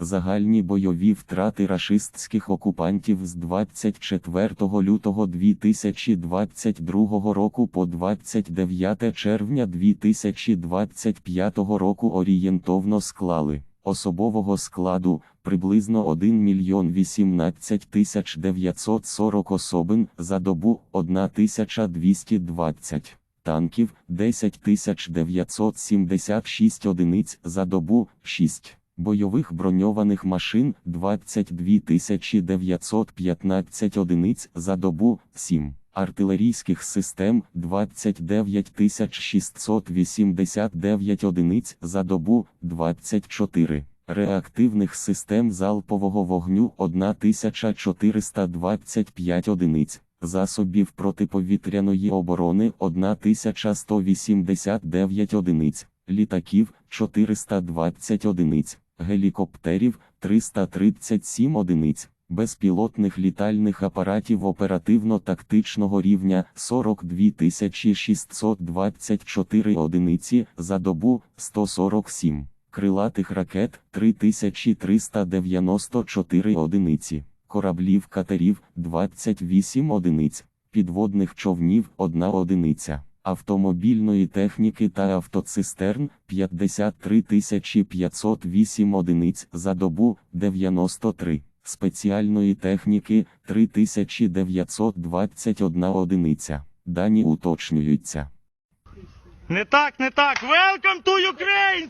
Загальні бойові втрати рашистських окупантів з 24 лютого 2022 року по 29 червня 2025 року орієнтовно склали особового складу приблизно 1 мільйон 18 тисяч 940 особин за добу 1220 танків 10 976 одиниць за добу 6 бойових броньованих машин 22 915 одиниць за добу 7 артилерійських систем 29 689 одиниць за добу 24 реактивних систем залпового вогню 1425 одиниць. Засобів протиповітряної оборони 1189 одиниць, літаків 420 одиниць, гелікоптерів 337 одиниць, безпілотних літальних апаратів оперативно-тактичного рівня 42 624 одиниці за добу 147. Крилатих ракет 3394 одиниці, кораблів катерів 28 одиниць, підводних човнів 1 одиниця, автомобільної техніки та автоцистерн 53 508 одиниць за добу 93, спеціальної техніки 3921 одиниця. Дані уточнюються. Не так, не так. Welcome to Ukraine!